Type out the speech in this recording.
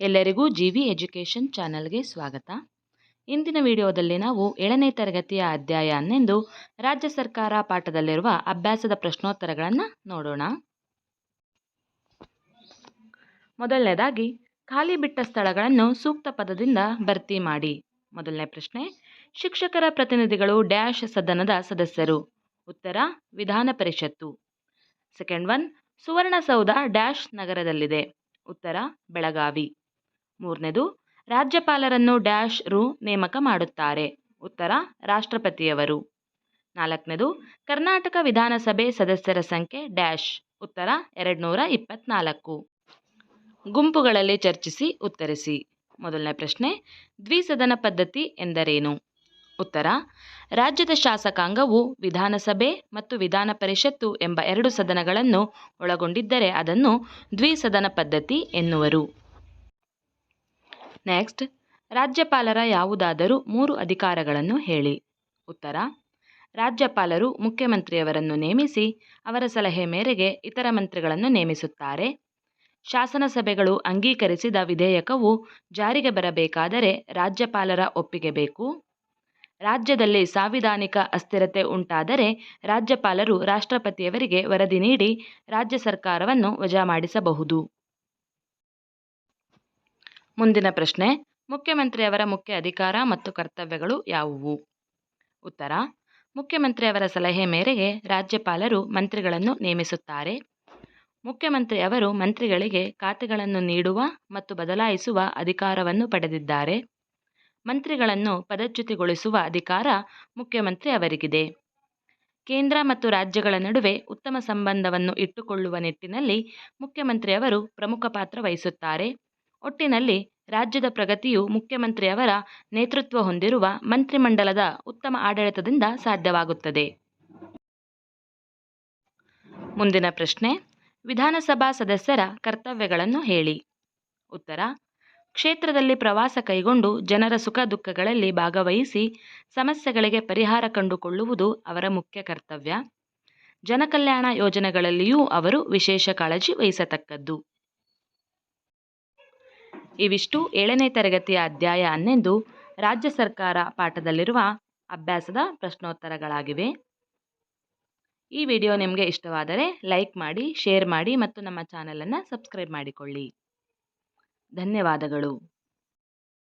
ಎಲ್ಲರಿಗೂ G V education ಚಾನಲ್ಗೆ ಸ್ವಾಗತ. ಇಂದಿನ ವಿಡಿಯೋದಲ್ಲಿ ನಾವು ಏಳನೇ ತರಗತಿಯ ಅಧ್ಯಾಯ ಅನ್ನೆಂದು ರಾಜ್ಯ ಸರ್ಕಾರ ಪಾಠದಲ್ಲಿರುವ ಅಭ್ಯಾಸದ ಪ್ರಶ್ನೋತ್ತರಗಳನ್ನು ನೋಡೋಣ. ಮೊದಲನೇದಾಗಿ, ಖಾಲಿ ಬಿಟ್ಟ ಸ್ಥಳಗಳನ್ನು ಸೂಕ್ತ ಪದದಿಂದ ಭರ್ತಿ ಮಾಡಿ. ಮೊದಲನೇ ಪ್ರಶ್ನೆ, ಶಿಕ್ಷಕರ ಪ್ರತಿನಿಧಿಗಳು ಡ್ಯಾಶ್ ಸದನದ ಸದಸ್ಯರು. ಉತ್ತರ, ವಿಧಾನ ಪರಿಷತ್ತು. ಸೆಕೆಂಡ್ ಒನ್, ಸುವರ್ಣಸೌಧ ಡ್ಯಾಶ್ ನಗರದಲ್ಲಿದೆ. ಉತ್ತರ, ಬೆಳಗಾವಿ. ಮೂರನೇದು, ರಾಜ್ಯಪಾಲರನ್ನು ಡ್ಯಾಶ್ ರು ನೇಮಕ ಮಾಡುತ್ತಾರೆ. ಉತ್ತರ, ರಾಷ್ಟ್ರಪತಿಯವರು. ನಾಲ್ಕನೇದು, ಕರ್ನಾಟಕ ವಿಧಾನಸಭೆ ಸದಸ್ಯರ ಸಂಖ್ಯೆ ಡ್ಯಾಶ್. ಉತ್ತರ ಎರಡು ನೂರ ಇಪ್ಪತ್ನಾಲ್ಕು. ಗುಂಪುಗಳಲ್ಲಿ ಚರ್ಚಿಸಿ, ಉತ್ತರಿಸಿ. ಮೊದಲನೇ ಪ್ರಶ್ನೆ, ದ್ವಿಸದನ ಪದ್ಧತಿ ಎಂದರೇನು? ಉತ್ತರ, ರಾಜ್ಯದ ಶಾಸಕಾಂಗವು ವಿಧಾನಸಭೆ ಮತ್ತು ವಿಧಾನ ಪರಿಷತ್ತು ಎಂಬ ಎರಡು ಸದನಗಳನ್ನು ಒಳಗೊಂಡಿದ್ದರೆ ಅದನ್ನು ದ್ವಿಸದನ ಪದ್ಧತಿ ಎನ್ನುವರು. ನೆಕ್ಸ್ಟ್ ರಾಜ್ಯಪಾಲರ ಯಾವುದಾದರೂ ಮೂರು ಅಧಿಕಾರಗಳನ್ನು ಹೇಳಿ. ಉತ್ತರ, ರಾಜ್ಯಪಾಲರು ಮುಖ್ಯಮಂತ್ರಿಯವರನ್ನು ನೇಮಿಸಿ ಅವರ ಸಲಹೆ ಮೇರೆಗೆ ಇತರ ಮಂತ್ರಿಗಳನ್ನು ನೇಮಿಸುತ್ತಾರೆ. ಶಾಸನಸಭೆಗಳು ಅಂಗೀಕರಿಸಿದ ವಿಧೇಯಕವು ಜಾರಿಗೆ ಬರಬೇಕಾದರೆ ರಾಜ್ಯಪಾಲರ ಒಪ್ಪಿಗೆ ಬೇಕು. ರಾಜ್ಯದಲ್ಲಿ ಸಾಂವಿಧಾನಿಕ ಅಸ್ಥಿರತೆ ಉಂಟಾದರೆ ರಾಜ್ಯಪಾಲರು ರಾಷ್ಟ್ರಪತಿಯವರಿಗೆ ವರದಿ ನೀಡಿ ರಾಜ್ಯ ಸರ್ಕಾರವನ್ನು ವಜಾ ಮಾಡಿಸಬಹುದು. ಮುಂದಿನ ಪ್ರಶ್ನೆ, ಮುಖ್ಯಮಂತ್ರಿಯವರ ಮುಖ್ಯ ಅಧಿಕಾರ ಮತ್ತು ಕರ್ತವ್ಯಗಳು ಯಾವುವು? ಉತ್ತರ, ಮುಖ್ಯಮಂತ್ರಿಯವರ ಸಲಹೆ ಮೇರೆಗೆ ರಾಜ್ಯಪಾಲರು ಮಂತ್ರಿಗಳನ್ನು ನೇಮಿಸುತ್ತಾರೆ. ಮುಖ್ಯಮಂತ್ರಿಯವರು ಮಂತ್ರಿಗಳಿಗೆ ಖಾತೆಗಳನ್ನು ನೀಡುವ ಮತ್ತು ಬದಲಾಯಿಸುವ ಅಧಿಕಾರವನ್ನು ಪಡೆದಿದ್ದಾರೆ. ಮಂತ್ರಿಗಳನ್ನು ಪದಚ್ಯುತಿಗೊಳಿಸುವ ಅಧಿಕಾರ ಮುಖ್ಯಮಂತ್ರಿ ಅವರಿಗಿದೆ ಕೇಂದ್ರ ಮತ್ತು ರಾಜ್ಯಗಳ ನಡುವೆ ಉತ್ತಮ ಸಂಬಂಧವನ್ನು ಇಟ್ಟುಕೊಳ್ಳುವ ನಿಟ್ಟಿನಲ್ಲಿ ಮುಖ್ಯಮಂತ್ರಿಯವರು ಪ್ರಮುಖ ಪಾತ್ರ ವಹಿಸುತ್ತಾರೆ. ಒಟ್ಟಿನಲ್ಲಿ ರಾಜ್ಯದ ಪ್ರಗತಿಯು ಮುಖ್ಯಮಂತ್ರಿಯವರ ನೇತೃತ್ವ ಹೊಂದಿರುವ ಮಂತ್ರಿಮಂಡಲದ ಉತ್ತಮ ಆಡಳಿತದಿಂದ ಸಾಧ್ಯವಾಗುತ್ತದೆ. ಮುಂದಿನ ಪ್ರಶ್ನೆ, ವಿಧಾನಸಭಾ ಸದಸ್ಯರ ಕರ್ತವ್ಯಗಳನ್ನು ಹೇಳಿ. ಉತ್ತರ, ಕ್ಷೇತ್ರದಲ್ಲಿ ಪ್ರವಾಸ ಕೈಗೊಂಡು ಜನರ ಸುಖ ದುಃಖಗಳಲ್ಲಿ ಭಾಗವಹಿಸಿ ಸಮಸ್ಯೆಗಳಿಗೆ ಪರಿಹಾರ ಕಂಡುಕೊಳ್ಳುವುದು ಅವರ ಮುಖ್ಯ ಕರ್ತವ್ಯ. ಜನಕಲ್ಯಾಣ ಯೋಜನೆಗಳಲ್ಲಿಯೂ ಅವರು ವಿಶೇಷ ಕಾಳಜಿ ವಹಿಸತಕ್ಕದ್ದು. ಇವಿಷ್ಟು ಏಳನೇ ತರಗತಿಯ ಅಧ್ಯಾಯ ಹನ್ನೊಂದು ರಾಜ್ಯ ಸರ್ಕಾರ ಪಾಠದಲ್ಲಿರುವ ಅಭ್ಯಾಸದ ಪ್ರಶ್ನೋತ್ತರಗಳಾಗಿವೆ. ಈ ವಿಡಿಯೋ ನಿಮಗೆ ಇಷ್ಟವಾದರೆ ಲೈಕ್ ಮಾಡಿ, ಶೇರ್ ಮಾಡಿ ಮತ್ತು ನಮ್ಮ ಚಾನಲನ್ನು ಸಬ್ಸ್ಕ್ರೈಬ್ ಮಾಡಿಕೊಳ್ಳಿ. ಧನ್ಯವಾದಗಳು.